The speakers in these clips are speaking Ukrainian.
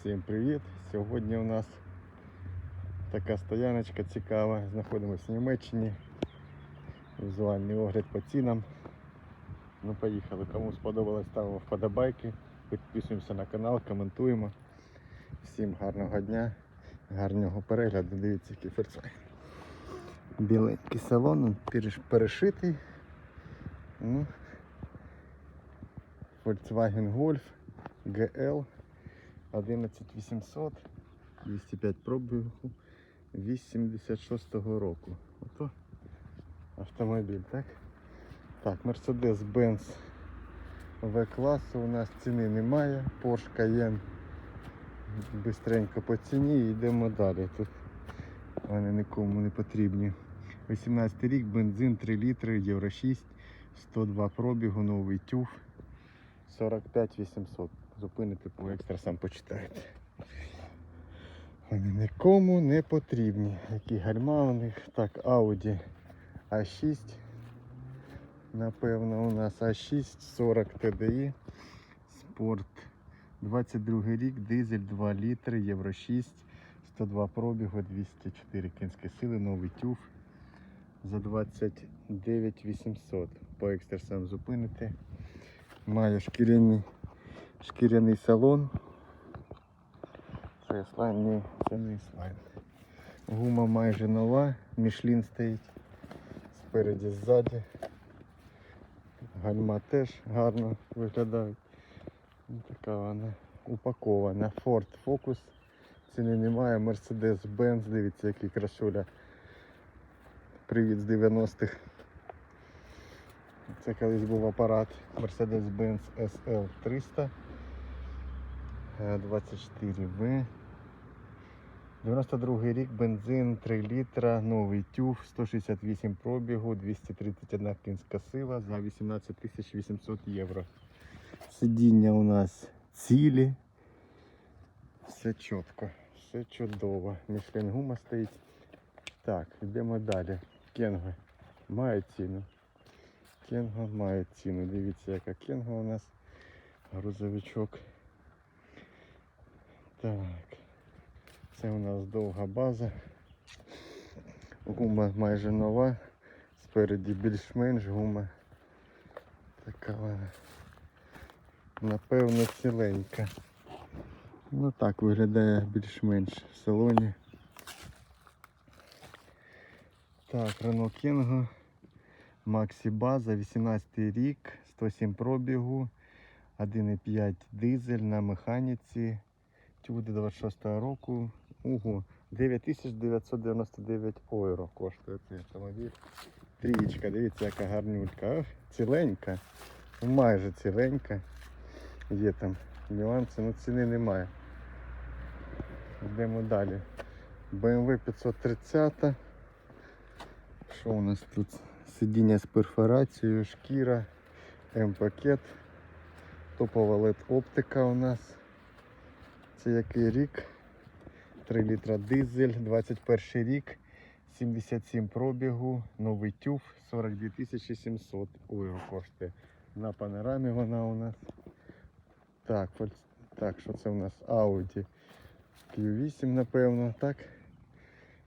Всім привіт! Сьогодні у нас така стояночка цікава. Знаходимося в Німеччині. Візуальний огляд по цінам. Ну поїхали. Кому сподобалось, ставимо вподобайки. Підписуємося на канал, коментуємо. Всім гарного дня, гарного перегляду. Дивіться, який ферцвай. Біленький салон, перешитий. Ну, Volkswagen Golf GL 11800 205 пробігу 86-го року. Ото автомобіль, так? Так, Mercedes-Benz В-класу у нас ціни немає. Porsche Cayenne бистренько по ціні і йдемо далі. Тут вони нікому не потрібні. 18 рік, бензин 3 літри, Євро 6, 102 пробігу, новий тюф. 45 800. Зупините по екстра, сам почитаєте. Вони нікому не потрібні. Які гальма у них. Так, Audi A6. Напевно, у нас A6 40 TDI. Спорт. 22 рік, дизель 2 літри, Євро 6, 102 пробігу, 204 кінські сили, новий тюф за 29 800. По екстрасам зупините. Має шкіряний, шкіряний салон. Це слайн, ні, це не слайн. Гума майже нова, мішлін стоїть спереді, ззаді. Гальма теж гарно виглядають. Ну, Така вона упакована. Ford Focus. Ціни немає. Mercedes-Benz, дивіться, який красуля. Привіт з 90-х. Це колись був апарат Mercedes-Benz SL300 24V. 92 рік, бензин 3 літра, новий тюф, 168 пробігу, 231 кінська сила за 18 800 євро. Сидіння у нас цілі. Все чітко, все чудово. Мішлен гума стоїть. Так, йдемо далі. Кенго має ціну. Кенго має ціну. Дивіться, яка кенго у нас. Грузовичок. Так. Це у нас довга база. Гума майже нова. Спереді більш-менш гума. Така вона. Напевно ціленька. Ну так виглядає більш-менш в салоні. Так, Renault Kangoo. Maxi База, 18 рік, 107 пробігу, 1,5 дизель на механіці. Тюди 26 року. Ого, 9999 євро коштує цей автомобіль. Трієчка, дивіться, яка гарнюлька. Ціленька. Ну, Майже ціленька. Є там нюанси, але ціни немає. Йдемо далі. BMW 530. Що у нас тут? Сидіння з перфорацією, шкіра, М-пакет, топова LED оптика у нас. Це який рік? 3 літра дизель, 21 рік, 77 пробігу, новий тюф, 42 700 євро коштує. На панорамі вона у нас. Так, так, що це у нас? Audi Q8, напевно, так?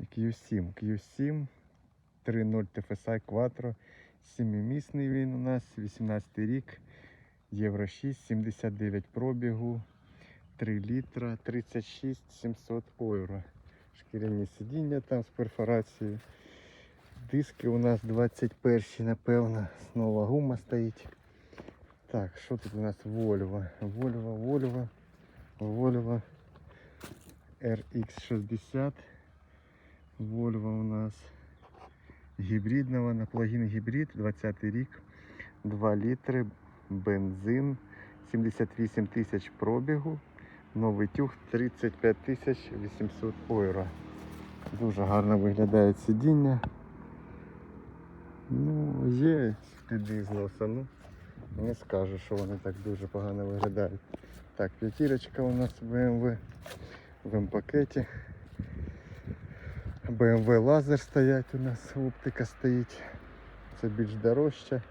Q7. Q7 3.0 TFSI Quattro. 7-місний він у нас, 18 рік, Євро 6, 79 пробігу, 3 літра, 36 700 євро. Шкіряні сидіння там з перфорацією. Диски у нас 21, напевно, нова гума стоїть. Так, що тут у нас Volvo? Volvo, Volvo, Volvo RX60. Volvo у нас гібридна вона, плагін гібрид, 20 рік, 2 літри, бензин, 78 тисяч пробігу, новий тюг 35 800 євро. Дуже гарно виглядає сидіння. Ну, є сліди зносу, ну не скажу, що вони так дуже погано виглядають. Так, п'ятірочка у нас BMW в М-пакеті. BMW лазер стоять у нас, оптика стоїть. Це більш дорожче.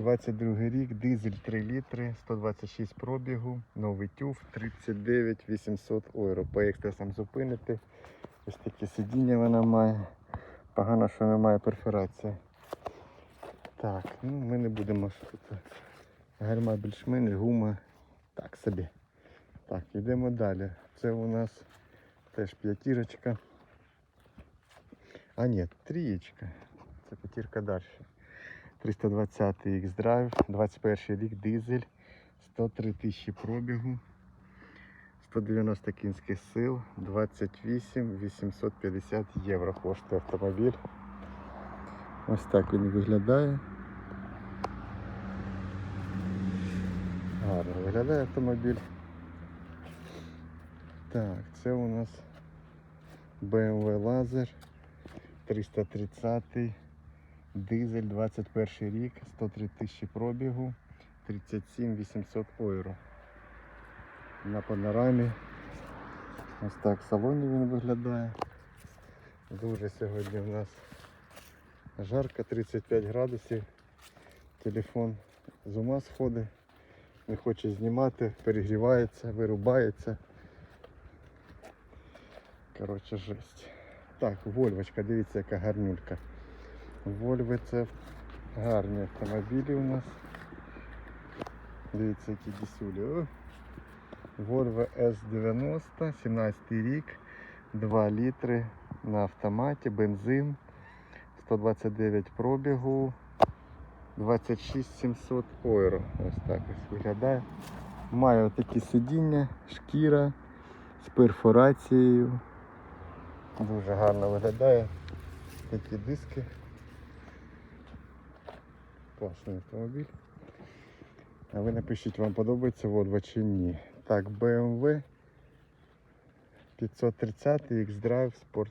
22 рік, дизель 3 літри, 126 пробігу, новий тюф, 39 800 євро. По екстрасам зупинити. Ось таке сидіння вона має. Погано, що немає перфорації. Так, ну ми не будемо що тут. Більш-менш, гума. Так собі. Так, йдемо далі. Це у нас теж п'ятірочка. А ні, трієчка. Це п'ятірка далі. 320 X-Drive, 21 рік, дизель, 103 тисячі пробігу, 190 кінських сил, 28 850 євро коштує автомобіль. Ось так він виглядає. Гарно виглядає автомобіль. Так, це у нас BMW Lazer 330 Дизель 21 рік, 103 тисячі пробігу, 37 800 євро. На панорамі. Ось так в салоні він виглядає. Дуже сьогодні в нас жарко, 35 градусів. Телефон з ума сходить, не хоче знімати, перегрівається, вирубається. Коротше, жесть. Так, Вольвочка, дивіться, яка гарнюлька. Вольви це гарні автомобілі у нас. Дивіться, які дісюлі. Volvo S90, 17 рік, 2 літри на автоматі, бензин, 129 пробігу, 26 700 євро. Ось так ось виглядає. Має такі сидіння, шкіра з перфорацією. Дуже гарно виглядає. Такі диски. Класний автомобіль. А ви напишіть, вам подобається Volvo чи ні. Так, BMW 530 X-Drive Sport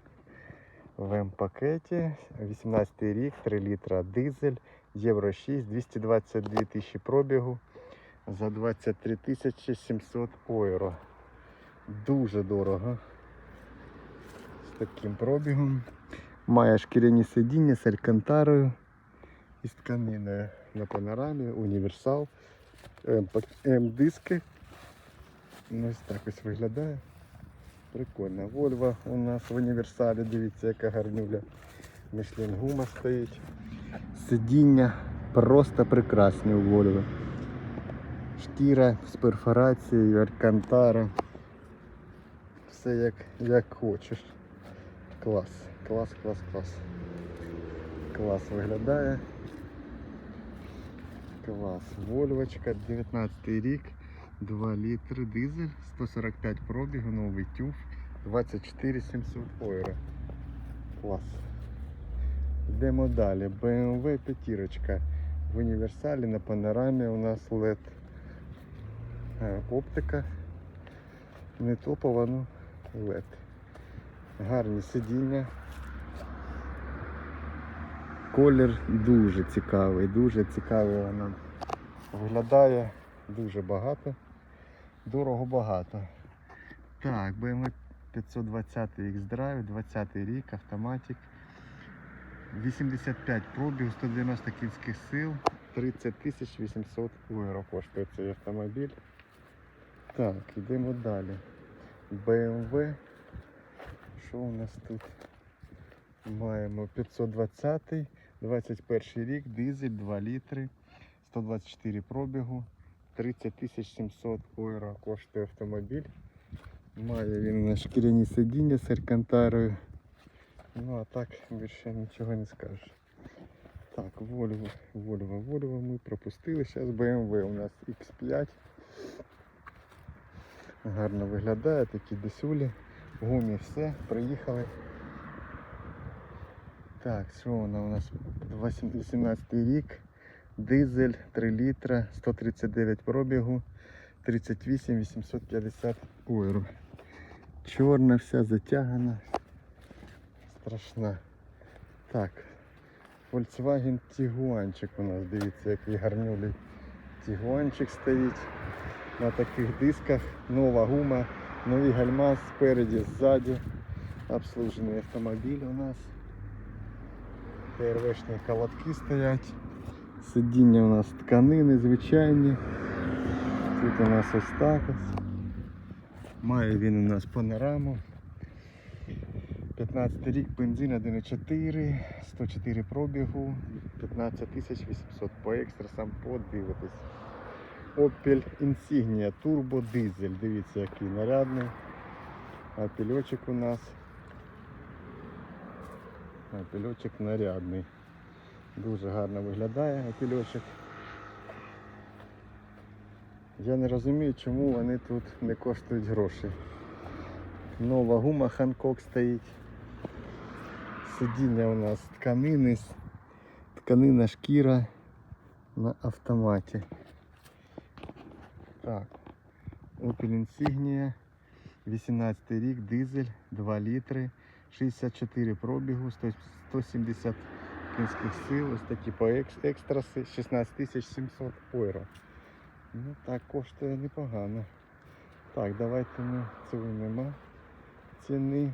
в М-пакеті. 18 рік, 3 літра дизель, Євро 6, 222 тисячі пробігу за 23 тисячі 700 євро. Дуже дорого. З таким пробігом. Має шкіряні сидіння з алькантарою із тканиною на панорамі, універсал, М-диски. Ну, Ось так ось виглядає. Прикольно. Вольва у нас в універсалі, дивіться, яка гарнюля. Мішлін гума стоїть. Сидіння просто прекрасні у Вольви. Шкіра з перфорацією, алькантара. Все як, як хочеш. Клас, клас, клас, клас. Клас виглядає. Клас. Вольвочка, 19 рік, 2 літри дизель, 145 пробігу, новий тюф, 24 700 євро. Клас. Йдемо далі. BMW п'ятірочка. В універсалі на панорамі у нас LED е, оптика. Не топова, ну LED. Гарні сидіння. Колір дуже цікавий, дуже цікавий вона виглядає дуже багато, дорого багато. Так, BMW 520 X-Drive, 20 рік, автоматик. 85 пробіг, 190 кінських сил, 30 тисяч 800 євро коштує цей автомобіль. Так, йдемо далі. BMW. Що у нас тут? Маємо 520, 21 рік, дизель 2 літри, 124 пробігу, 30 700 євро коштує автомобіль. Має він на шкіряні сидіння з алькантарою. Ну а так більше нічого не скажеш. Так, Volvo, Volvo, Volvo ми пропустили. Зараз BMW у нас X5. Гарно виглядає, такі десюлі. Гумі все, приїхали. Так, що вона у нас 18 рік, дизель 3 літра, 139 пробігу, 38 850 євро. Чорна вся затягана. Страшна. Так. Volkswagen Tiguanчик у нас, дивіться, який гарнюлий Tiguanчик стоїть. На таких дисках нова гума, нові гальма спереді, ззаді. Обслужений автомобіль у нас. ТРВшні колодки стоять. Сидіння у нас тканини звичайні. Тут у нас ось так ось. Має він у нас панораму. 15 рік, бензин 1,4, 104 пробігу, 15 800 по екстрасам подивитись. Opel Insignia Turbo Diesel. Дивіться, який нарядний. Апельочок у нас. Апельочок нарядний. Дуже гарно виглядає апельочок. Я не розумію, чому вони тут не коштують грошей. Нова гума Ханкок стоїть. Сидіння у нас тканини, тканина шкіра на автоматі. Так. Opel Insignia, 18 рік, дизель, 2 літри, 64 пробігу, 170 кінських сил, ось такі по екс- екстраси, 16 700 євро. Ну так, коштує непогано. Так, давайте ми цього нема ціни.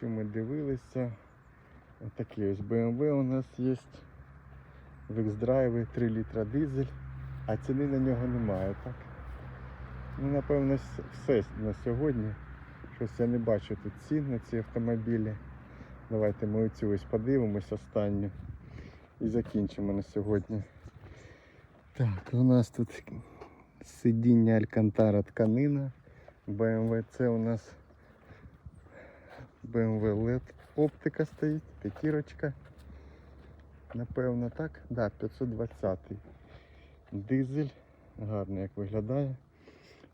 Цю ми дивилися. Отакий ось BMW у нас є. В X-Drive 3 літра дизель, а ціни на нього немає, так? Ну, напевно, все на сьогодні. Щось я не бачу тут цін на ці автомобілі. Давайте ми оцю ось подивимось останню і закінчимо на сьогодні. Так, у нас тут сидіння Алькантара тканина. BMW це у нас BMW LED оптика стоїть, п'ятірочка. Напевно, так? Да, 520 дизель. Гарно як виглядає.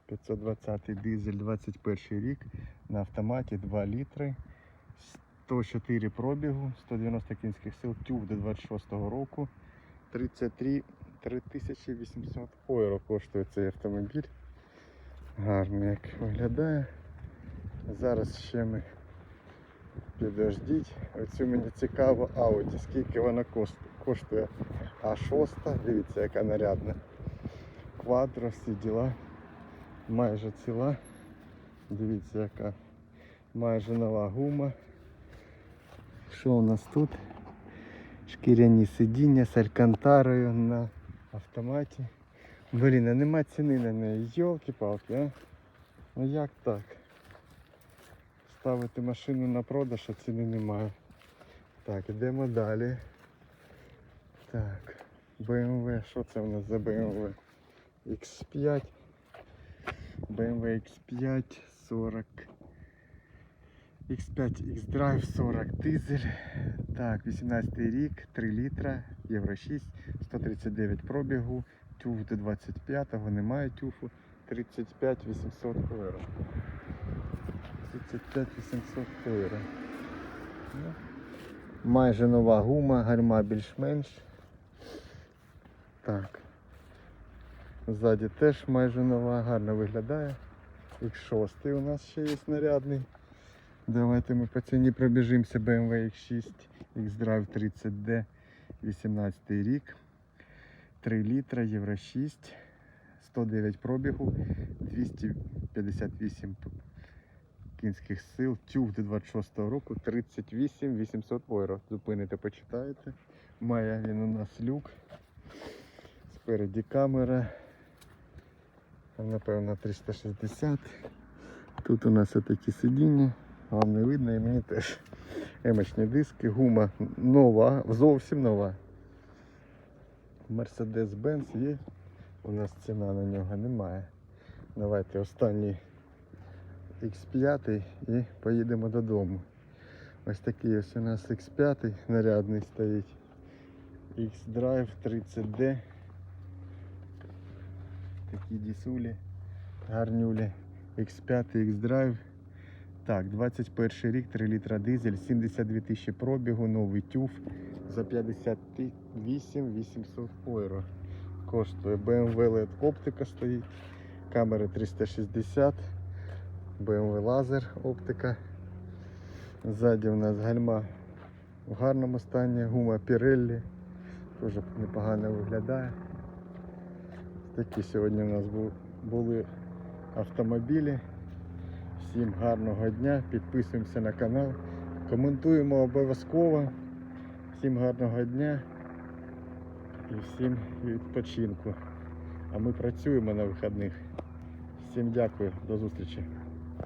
520 дизель 21 рік. На автоматі 2 літри. 104 пробігу, 190 кінських сил, тюб до 26 року. 33 3800 євро коштує цей автомобіль. Гарно як виглядає. Зараз ще ми підождіть. Оцю мені цікаво Audi, скільки вона коштує. А6, дивіться, яка нарядна. Квадро, всі діла. Майже ціла. Дивіться, яка майже нова гума. Що у нас тут? Шкіряні сидіння з алькантарою на автоматі. Блін, а нема ціни на неї. Йолки-палки, а? Ну як так? Ставити машину на продаж, а ціни немає. Так, йдемо далі. Так, BMW, що це у нас за BMW? X5. BMW X5 40. X5 X-Drive 40 дизель. Так, 18 рік, 3 літра, Євро 6, 139 пробігу, тюф до 25-го, немає тюфу, 35 800 євро. 35 800 євро. Ну, майже нова гума, гальма більш-менш. Так. Ззаді теж майже нова, гарно виглядає. X6 у нас ще є снарядний. Давайте ми по ціні пробіжимося BMW X6 X-Drive 30D 18 рік. 3 літра, Євро 6, 109 пробігу, 258 кінських сил, тюф до 26 року, 38 800 євро. Зупините, почитаєте. Має він у нас люк. Спереді камера. Напевно 360. Тут у нас такі сидіння. Вам не видно і мені теж. Емочні диски, гума нова, зовсім нова. Mercedes-Benz є. У нас ціна на нього немає. Давайте останній X5 і поїдемо додому. Ось такий ось у нас X5 нарядний стоїть. X-Drive 30D. Такі дісулі, гарнюлі. X5 X-Drive. Так, 21 рік, 3 літра дизель, 72 тисячі пробігу, новий тюф за 58 800 євро. Коштує BMW LED оптика стоїть, камери 360, BMW лазер оптика. Ззаді у нас гальма в гарному стані, гума Pirelli, теж непогано виглядає. Такі сьогодні у нас були автомобілі. Всім гарного дня, підписуємося на канал, коментуємо обов'язково. Всім гарного дня. і всім відпочинку. А ми працюємо на вихідних. Всім дякую, до зустрічі.